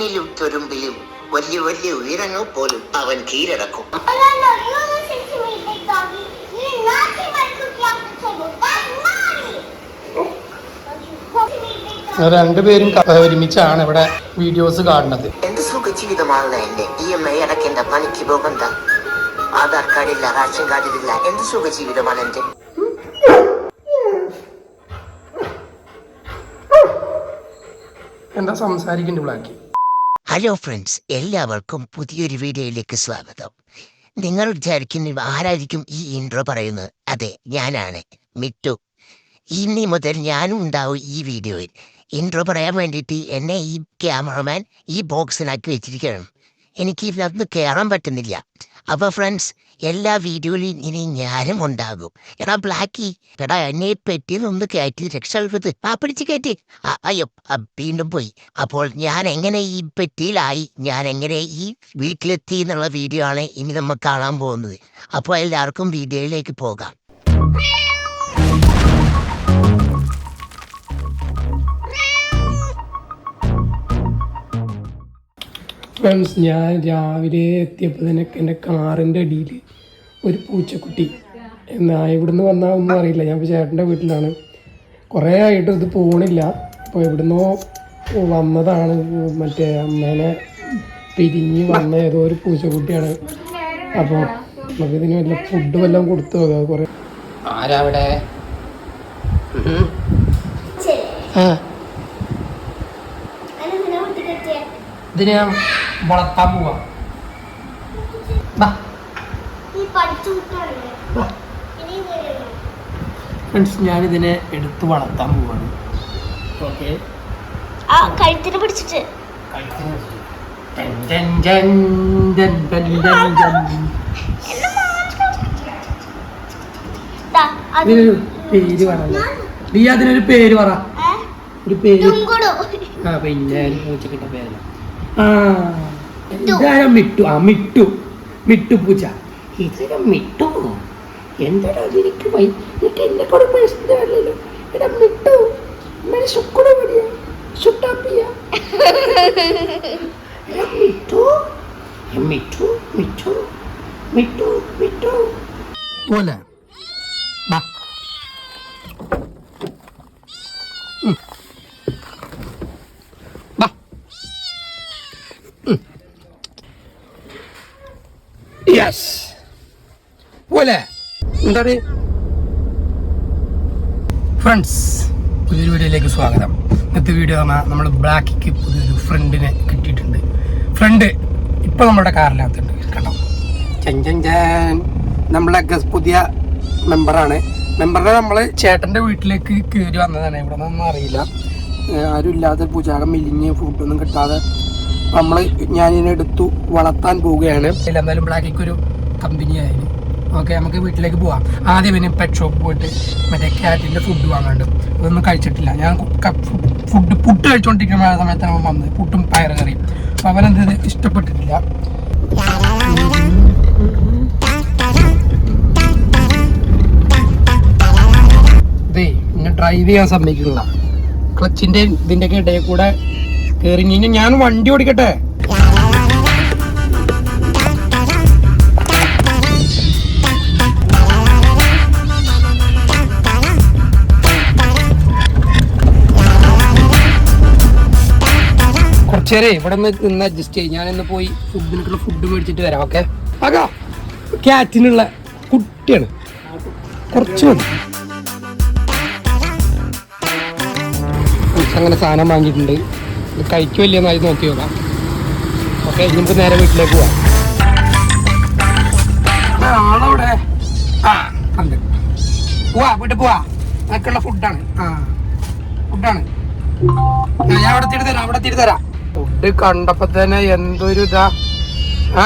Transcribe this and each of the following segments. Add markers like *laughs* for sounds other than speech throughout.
തൂണിലും തുരുമ്പിലും വലിയ വലിയ ഉയരങ്ങൾ പോലും അവൻ കീഴടക്കും. രണ്ടുപേരും ഒരുമിച്ചാണ് ഇവിടെ വീഡിയോസ് കാണുന്നത്. എന്ത് സുഖ ജീവിതമാണ് എന്റെ ഇ എം ഐ അടക്കേണ്ട പണിക്ക് പോകണ്ട. ആധാർ കാർഡില്ല റേഷൻ കാർഡിലില്ല എന്ത് സുഖ ജീവിതമാണ് എന്റെ? എന്താ സംസാരിക്കേണ്ടി ബ്ലാക്കി ഹലോ ഫ്രണ്ട്സ് എല്ലാവർക്കും പുതിയൊരു വീഡിയോയിലേക്ക് സ്വാഗതം. നിങ്ങൾ വിചാരിക്കുന്ന ആരായിരിക്കും ഈ ഇൻട്രോ പറയുന്നത്? അതെ ഞാനാണ്. മിറ്റു ഇനി മുതൽ ഞാനും ഉണ്ടാവും ഈ വീഡിയോയിൽ. ഇൻട്രോ പറയാൻ വേണ്ടിയിട്ട് എന്നെ ഈ ക്യാമറമാൻ ഈ ബോക്സിനാക്കി വെച്ചിരിക്കണം എനിക്ക് ഇതിനകത്ത് കയറാൻ പറ്റുന്നില്ല. അപ്പോൾ ഫ്രണ്ട്സ് എല്ലാ വീഡിയോയിലും ഇനി ഞാനും ഉണ്ടാകും. എടാ ബ്ലാക്കി എടാ എന്നെ ഒന്ന് കയറ്റി രക്ഷപ്പെടുത്ത് ആ പിടിച്ച് കയറ്റി. അയ്യോ വീണ്ടും പോയി. അപ്പോൾ ഞാൻ എങ്ങനെ ഈ പെട്ടിയിലായി ഞാൻ എങ്ങനെ ഈ വീട്ടിലെത്തി എന്നുള്ള വീഡിയോ ആണ് ഇനി നമ്മൾ കാണാൻ പോകുന്നത്. അപ്പോൾ എല്ലാവർക്കും വീഡിയോയിലേക്ക് പോകാം. ഫ്രണ്ട്സ് ഞാൻ രാവിലെ എത്തിയപ്പോൾ തന്നെ എന്റെ കാറിന്റെ അടിയിൽ ഒരു പൂച്ചക്കുട്ടി എന്നാ ഇവിടുന്ന് വന്നാൽ ഒന്നും അറിയില്ല. ഞാൻ ഇപ്പോൾ ചേട്ടന്റെ വീട്ടിലാണ്. കുറേ ആയിട്ട് ഇത് പോണില്ല. അപ്പോൾ ഇവിടുന്നോ വന്നതാണ്. മറ്റേ അമ്മേനെ പിരിഞ്ഞ് വന്ന ഏതോ ഒരു പൂച്ചക്കുട്ടിയാണ്. അപ്പോൾ നമുക്ക് ഇതിന് വല്ല ഫുഡ് വല്ലതും കൊടുത്തു നോക്കാം. കുറേ ആരാവിടെ ആ. ഇതിന് ഞാൻ വളർത്താൻ പോവാ. ഫ്രണ്ട്സ് ഞാനിതിനെ എടുത്ത് വളർത്താൻ പോവാണ്. ഓക്കെ. കഴുത്തിന് പിടിച്ചിട്ട്. ഇതിനൊരു പേര് പറ. നീ അതിനൊരു പേര് പറ. ഒരു പേര്. ആ പിന്നെ പൂച്ചക്കിട്ട പേര്. ആ. ഇതാരാ മിട്ടു? ആ മിട്ടു. മിട്ടു പൂച്ച ഇതൊരു മിട്ടു? എന്താടാ എനിക്ക് വൈ എന്നിട്ട് എന്നെ കൂടെ എടാ മിട്ടു മേരെ സുക്കുട വരിക സുട്ടാപ്പിയ മിട്ടു. മിട്ടു മിട്ടു. മിട്ടു മിട്ടു. പോലെ ബാ ഉം. ബാ യെസ് പോലെ എന്താണ്? ഫ്രണ്ട്സ് പുതിയൊരു വീഡിയോയിലേക്ക് സ്വാഗതം. ഇന്നത്തെ വീഡിയോ പറഞ്ഞാൽ നമ്മൾ ബ്ലാക്കിക്ക് പുതിയൊരു ഫ്രണ്ടിനെ കിട്ടിയിട്ടുണ്ട്. ഫ്രണ്ട് ഇപ്പോൾ നമ്മുടെ കാറിനകത്തുണ്ട്. കേട്ടോ ചെഞ്ചാൻ ചൻ നമ്മളെ പുതിയ മെമ്പറാണ് മെമ്പറിനെ നമ്മൾ ചേട്ടന്റെ വീട്ടിലേക്ക് കയറി വന്നതാണ്. ഇവിടെ നിന്നൊന്നും അറിയില്ല ആരും ഇല്ലാതെ പൂജാകം മിലിഞ്ഞ് ഫുഡൊന്നും കിട്ടാതെ നമ്മൾ ഞാനിതിനെ എടുത്തു വളർത്താൻ പോവുകയാണ്. എന്തായാലും ബ്ലാക്കിക്കൊരു കമ്പനിയായാലും ഓക്കെ നമുക്ക് വീട്ടിലേക്ക് പോവാം. ആദ്യം പിന്നെ പെറ്റ് ഷോപ്പ് പോയിട്ട് മറ്റേ ക്യാറ്റിന്റെ ഫുഡ് വാങ്ങാണ്ട്. ഇതൊന്നും കഴിച്ചിട്ടില്ല. ഞാൻ ഫുഡ് പുട്ട് കഴിച്ചുകൊണ്ടിരിക്കുന്ന സമയത്താണ് അവൻ വന്നത്. പുട്ടും പയർ കറിയും. അപ്പോൾ അവനെന്ത് ഇഷ്ടപ്പെട്ടിട്ടില്ല. ഡ്രൈവ് ചെയ്യാൻ സമ്മതിക്കുന്നില്ല. ക്ലച്ചിന്റെ ഇതിന്റെ ഒക്കെ ഇടയിൽ കൂടെ കയറി ഞാൻ വണ്ടി ഓടിക്കട്ടെ? കുറച്ചേരെ ഇവിടെ നിന്ന് അഡ്ജസ്റ്റ് ചെയ്യും. ഞാൻ ഇന്ന് പോയി ഫുഡിനുള്ള ഫുഡ് മേടിച്ചിട്ട് വരാം ഓക്കെ ആകാ. ക്യാറ്റിനുള്ള കുട്ടിയാണ്. കുറച്ച് മതി. അങ്ങനെ സാധനം വാങ്ങിയിട്ടുണ്ട്. ഇത് കഴിക്കുമല്ലേ എന്നായി നോക്കി നോക്കാം. ഓക്കെ നമുക്ക് നേരെ വീട്ടിലേക്ക് പോവാം. ആ പോവാ ഫുഡാണ് ആ ഫുഡാണ് ഞാൻ അവിടെ തിരി തരാം അവിടെ തിരി തരാം. ഫുഡ് കണ്ടപ്പോ തന്നെ എന്തൊരു ഇതാ. ആ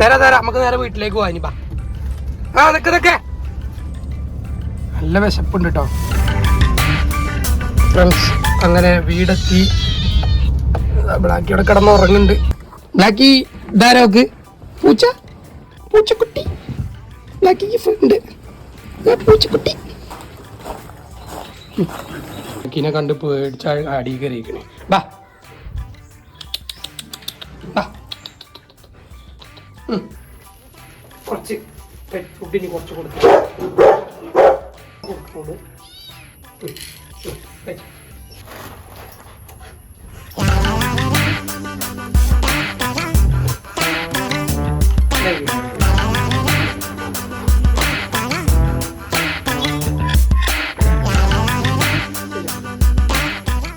തരാ തരാ. നമുക്ക് നേരെ വീട്ടിലേക്ക് പോവാ ഇനി ബാ. ആ നിക്ക് നിക്ക്. നല്ല വിശപ്പുണ്ട് കേട്ടോ ഫ്രണ്ട്സ് അങ്ങനെ വീടെത്തി. ബ്ലാക്കി അവിടെ കിടന്ന് ഉറങ്ങുന്നുണ്ട്. ബ്ലാക്കി ഇതാരോക്ക് പൂച്ച? പൂച്ചക്കുട്ടി. ബ്ലാക്കിക്ക് ഫ്രണ്ട് പൂച്ചക്കുട്ടി. ബ്ലാക്കിനെ കണ്ട് പേടിച്ച അടിയിൽ കയറിയിരിക്കണേ. ബാ. കുറച്ച് പെറ്റ് ഫുഡിന് കുറച്ച്.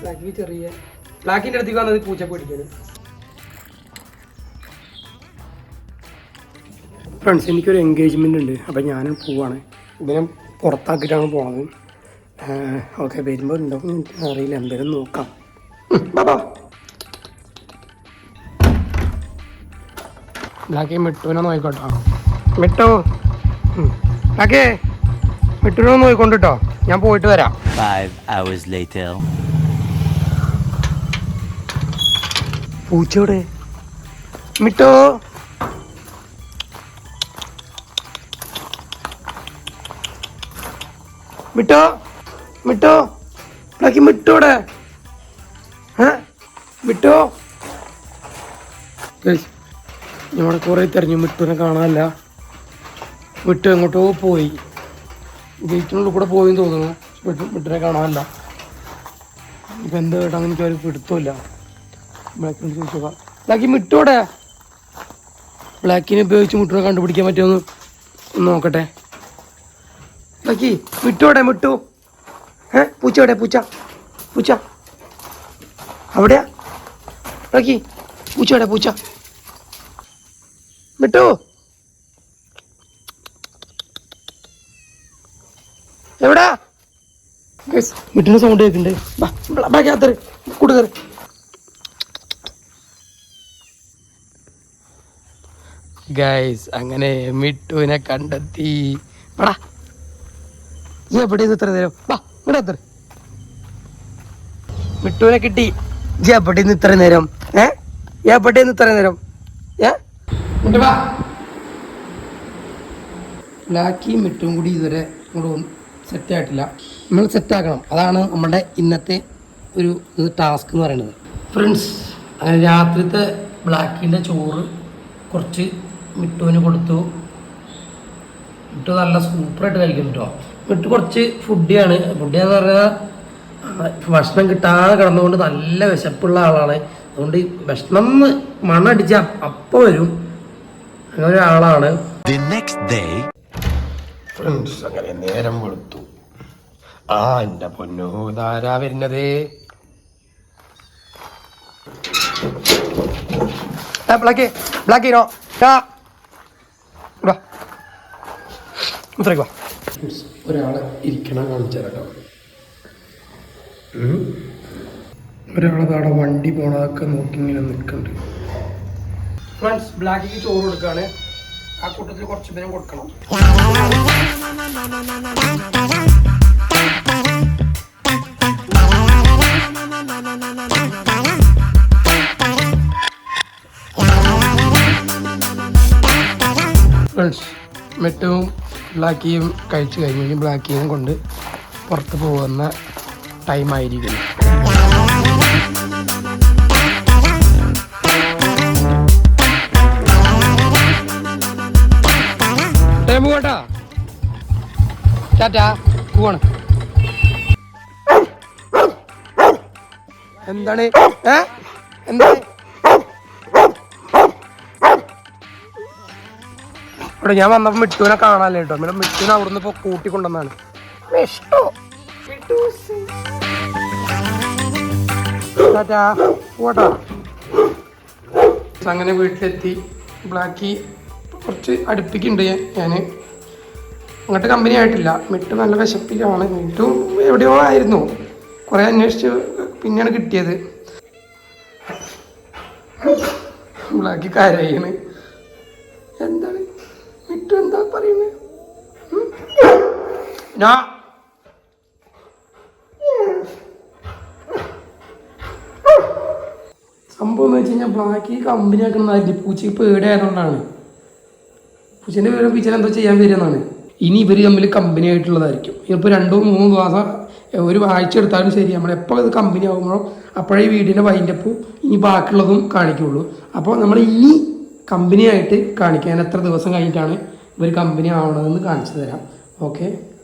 ബ്ലാക്കി ചെറിയ ബ്ലാക്കിന്റെ അടുത്തേക്ക് വന്നത് പൂച്ച പിടിക്കുന്നത് ഫ്രണ്ട്സ് എനിക്കൊരു എൻഗേജ്മെന്റ് ഉണ്ട്. അപ്പോൾ ഞാനും പോവാണ്. ഇതിനെ പുറത്താക്കിയിട്ടാണ് പോണത്. ഓക്കെ വരുമ്പോൾ ഉണ്ടാവും. എനിക്ക് അറിയില്ല. എന്തായാലും നോക്കാം. ബ്ലാക്കി മിട്ടുവിനെ നോക്കിക്കോട്ടോ. മിട്ടു. ബ്ലാക്കേ മിട്ടുവിനെ നോക്കിക്കൊണ്ടിട്ടോ ഞാൻ പോയിട്ട് വരാം. Five hours later. പൂച്ചയുടെ. മിട്ടോ. മിട്ടോ മിട്ടോ ഇളക്കി മിട്ടോടെ. മിട്ടോ. ഞമ്മടെ കുറെ തെരഞ്ഞു മിട്ടുവിനെ കാണാനല്ല. മിട്ടു എങ്ങോട്ടോ പോയി. ഗേറ്റിനുള്ളിൽ കൂടെ പോയി തോന്നുന്നു. മിട്ടു മിട്ടിനെ കാണാനല്ല. ഇപ്പം എന്ത് കേട്ടാന്ന് എനിക്ക് അവർ പിടുത്തമില്ല. ബ്ലാക്കിനോട് ചോദിച്ചോക്കാം. ബ്ലാക്കി മിട്ടോടെ. ബ്ലാക്കിനെ ഉപയോഗിച്ച് മുട്ടിനെ കണ്ടുപിടിക്കാൻ പറ്റുമെന്ന് നോക്കട്ടെ. ബ്ലാക്കി മിട്ടോടെ മുട്ടു ഏ? പൂച്ച എവിടെ? പൂച്ച. പൂച്ച. അവിടെയാ. ബ്ലാക്കി പൂച്ച എവിടെ? പൂച്ച. മിട്ടു എവിടാ? മിട്ടിന് സൗണ്ട് കേൾക്കുന്നുണ്ട് ബ്ലാക്കി അത്ര കൂട്ടുകയറി ഗൈസ് അങ്ങനെ മിട്ടുവിനെ കണ്ടെത്തി. പടാ ഈ ഇത് ഇത്ര നേരം. വാ ഇവിടെ എത്ര മിട്ടുവിനെ കിട്ടി. ജി എവിടെ നിന്ന് ഇത്ര നേരം. ഏ? എവിടെ നിന്ന് ഇത്ര നേരം. ഏ? ലാക്കിയും മിട്ടും കൂടി ഇതുവരെ സെറ്റ് ആയിട്ടില്ല. നമ്മൾ സെറ്റ് ആക്കണം. അതാണ് നമ്മുടെ ഇന്നത്തെ ഒരു ടാസ്ക് എന്ന് പറയുന്നത്. ഫ്രണ്ട്സ് അങ്ങനെ രാത്രിത്തെ ബ്ലാക്കിന്റെ ചോറ് കുറച്ച് മിട്ടുവിന് കൊടുത്തു. മിട്ടു നല്ല സൂപ്പറായിട്ട് കഴിക്കും കേട്ടോ മിട്ടു കുറച്ച് ഫുഡിയാണ് ഫുഡിയാന്ന് പറഞ്ഞാൽ ഭക്ഷണം കിട്ടാതെ കിടന്നുകൊണ്ട് നല്ല വിശപ്പുള്ള ആളാണ്. അതുകൊണ്ട് ഭക്ഷണം മണ്ണടിച്ച അപ്പം വരും. അങ്ങനെ ഒരാളാണ്. The next day. ഫ്രണ്ട്സ് അങ്ങനെ നേരം വെളുത്തു. ആ എന്റെ പൊന്നു ഇതാരാ വരുന്നത്? ബ്ലാക്കി ഇത്രയ്ക്ക് വാ. ഒരാളെ ഇരിക്കണം കാണിച്ചു തരാം ഒരാളത് വണ്ടി പോണതൊക്കെ നോക്കി ഇങ്ങനെ നിൽക്കുന്നുണ്ട് ഫ്രണ്ട്സ് ബ്ലാക്കിക്ക് ചോറ് കൊടുക്കുകയാണ് ആ കൂട്ടത്തിൽ കുറച്ച് പേരും കൊടുക്കണം. ഫ്രണ്ട്സ് മെട്ടും ബ്ലാക്കിയും കഴിച്ചു കഴിഞ്ഞു ബ്ലാക്ക് ബ്ലാക്കിയും കൊണ്ട് പുറത്ത് പോകുന്ന ടൈം ആയിരിക്കും. എന്താണ്? എന്താണ്? ഇവിടെ ഞാൻ വന്നപ്പോ മിട്ടുവിനെ കാണാല്ലേ കേട്ടോ. ഇവിടെ മിട്ടുവിനെ അവിടുന്ന് ഇപ്പൊ കൂട്ടിക്കൊണ്ടെന്നാണ് ഇഷ്ടോ? അങ്ങനെ വീട്ടിലെത്തി. ബ്ലാക്കി കുറച്ച് അടുപ്പിക്കുന്നുണ്ട് ഞാൻ അങ്ങോട്ട് കമ്പനി ആയിട്ടില്ല. മിട്ടു നല്ല വിശപ്പിലാണ്. മിട്ടു എവിടെയോ ആയിരുന്നു. കുറേ അന്വേഷിച്ച് പിന്നെയാണ് കിട്ടിയത്. ബ്ലാക്കി കരയാണ്. ഞാ. സംഭവം എന്ന് വെച്ച് കഴിഞ്ഞാൽ ബ്ലാക്ക് കമ്പനി ആക്കുന്ന പൂച്ചയ്ക്ക് പേടിയായതുകൊണ്ടാണ്. പൂച്ചേന്റെ പേര് പൂച്ചനെ എന്തോ ചെയ്യാൻ വരുന്നതാണ് ഇനി ഇവർ തമ്മിൽ കമ്പനി ആയിട്ടുള്ളതായിരിക്കും. ഇപ്പോൾ രണ്ടോ മൂന്നോ ദിവസം ഒരു ആഴ്ച എടുത്താലും ശരി. നമ്മളെപ്പോൾ ഇത് കമ്പനി ആകുമ്പോഴോ അപ്പോഴേ വീടിന്റെ വൈൻഡപ്പ് ഇനി ബാക്കിയുള്ളതും കാണിക്കുള്ളൂ. അപ്പോൾ നമ്മൾ ഇനി കമ്പനി ആയിട്ട് കാണിക്കാൻ എത്ര ദിവസം കഴിഞ്ഞിട്ടാണ് ഇവർ കമ്പനി ആവണതെന്ന് കാണിച്ചു തരാം. Okay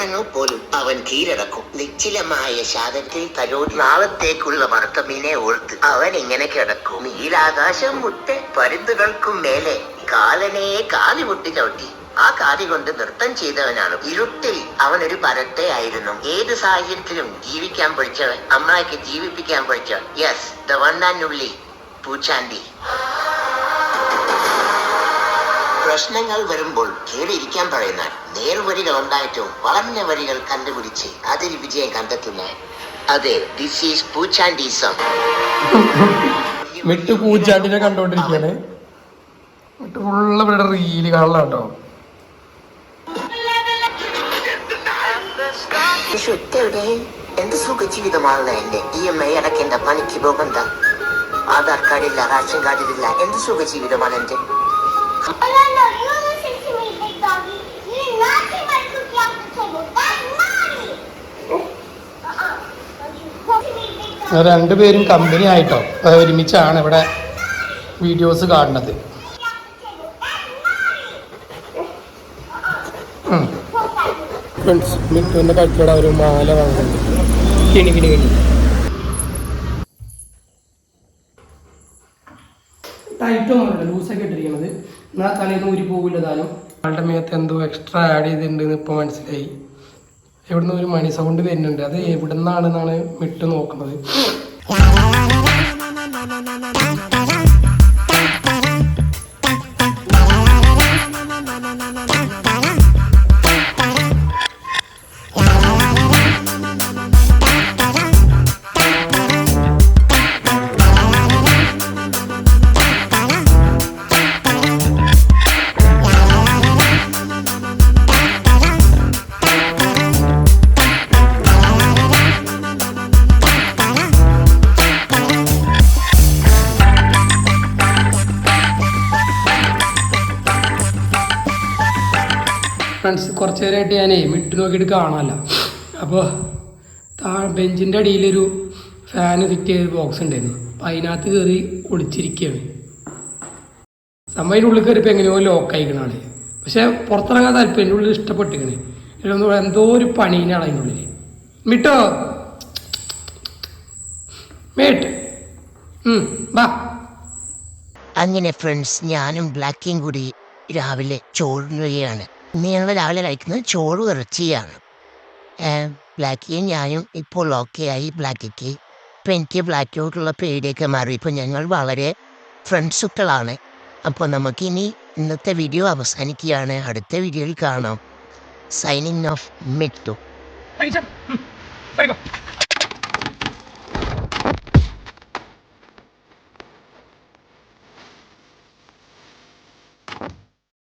ഉയരങ്ങൾ പോലും അവൻ കീഴടക്കും. നിശ്ചലമായ ശാതത്തിൽ തലോടി നാളത്തേക്കുള്ള വർത്തമീനെ ഓർത്ത് അവൻ ഇങ്ങനെ കിടക്കും. നീലാകാശം മുട്ടെ പരുന്തുകൾക്കും മേലെ കാലനെ കാലി മുട്ടി ചവിട്ടി. ആ കാതി കൊണ്ട് നൃത്തം ചെയ്തവനാണ് ഇരുട്ടിൽ അവൻ ഒരു പരട്ടെ ആയിരുന്നു. ഏത് സാഹചര്യത്തിലും ജീവിക്കാൻ പഠിച്ചവൻ അമ്മായിക്ക് ജീവിപ്പിക്കാൻ പഠിച്ചവൻ. യെസ് ദ വൺ ആൻഡ് ഉള്ളി പൂച്ചാണ്ടി. പ്രശ്നങ്ങൾ വരുമ്പോൾ കീഴിരിക്കാൻ പറയുന്ന നേർവഴികൾ ഉണ്ടായിട്ടും വളഞ്ഞ വഴികൾ കണ്ടുപിടിച്ച് അതിൽ വിജയം കണ്ടെത്തുന്ന അതെ ദിസ് ഈസ് പൂച്ചാണ്ടിസം വിട്ടു പൂച്ചാണ്ടിനെ കണ്ടോണ്ടിരിക്കാണ് വിട്ടു ഫുള്ള് ഇവിടെ റീൽ കാണலாம் കേട്ടോ എവിടെ എന്ത് സുഖ ജീവിതമാണ് എന്റെ ഇ എം ഐ അടക്കേണ്ട പണിക്ക് പോകണ്ട ആധാർ കാർഡില്ല റേഷൻ കാർഡിലില്ല എന്ത് സുഖ ജീവിതമാണ് എന്റെ രണ്ടുപേരും കമ്പനി ആയിട്ടോ അത് ഒരുമിച്ചാണ് ഇവിടെ വീഡിയോസ് കാണുന്നത് Off the table. That's naughty. ഉം. Talk back to me. Friends മിക്കുവിന്റെ കഴുത്തിലൂടെ ഒരു മാല വാങ്ങുന്നുണ്ട് കിണി കിണി കിണി പോകില്ല താനും ആളുടെ മേത്ത് എന്തോ എക്സ്ട്രാ ആഡ് ചെയ്തിട്ടുണ്ടെന്ന് ഇപ്പോൾ മനസ്സിലായി. എവിടുന്ന് ഒരു മണി സൗണ്ട് വരുന്നുണ്ട്. അത് എവിടുന്നാണെന്നാണ് വിട്ടു മിട്ട് നോക്കുന്നത്. *laughs* *laughs* കുറച്ച് നേരമായിട്ട് ഞാനേ മിട്ട് നോക്കിയിട്ട് കാണാമല്ല അപ്പോൾ താ ബെഞ്ചിന്റെ അടിയിലൊരു ഫാന് ഫിറ്റ് ചെയ്ത ബോക്സ് ഉണ്ടായിരുന്നു. അപ്പം അതിനകത്ത് കയറി ഒളിച്ചിരിക്കുകയാണ് സംഭവം ഉള്ളിൽ കയറിപ്പോൾ എങ്ങനെയോ ലോക്ക് അയക്കണ ആൾ. പക്ഷെ പുറത്തിറങ്ങാൻ താല്പര്യം എന്റെ ഉള്ളിൽ ഇഷ്ടപ്പെട്ടിരിക്കണേ. ഇതിലൊന്ന് എന്തോ ഒരു പണീനാണ് അതിന്റെ ഉള്ളിൽ മിട്ടോ? മേട്ട്. ബാ. അങ്ങനെ ഫ്രണ്ട്സ് ഞാനും ബ്ലാക്കിയും കൂടി രാവിലെ ചോറുകയാണ് ഇന്ന് രാവിലെ കഴിക്കുന്നത് ചോറ് ഇറച്ചിയാണ്. ബ്ലാക്കിയും ഞാനും ഇപ്പോൾ ഓക്കെ ആയി ബ്ലാക്കിക്ക് ഇപ്പം എനിക്ക് ബ്ലാക്കിയോട്ടുള്ള പേടിയൊക്കെ മാറി. ഇപ്പം ഞങ്ങൾ വളരെ ഫ്രണ്ട്സുക്കളാണ്. അപ്പോൾ നമുക്കിനി ഇന്നത്തെ വീഡിയോ അവസാനിക്കുകയാണ്. അടുത്ത വീഡിയോയിൽ കാണാം. Signing off Mittu.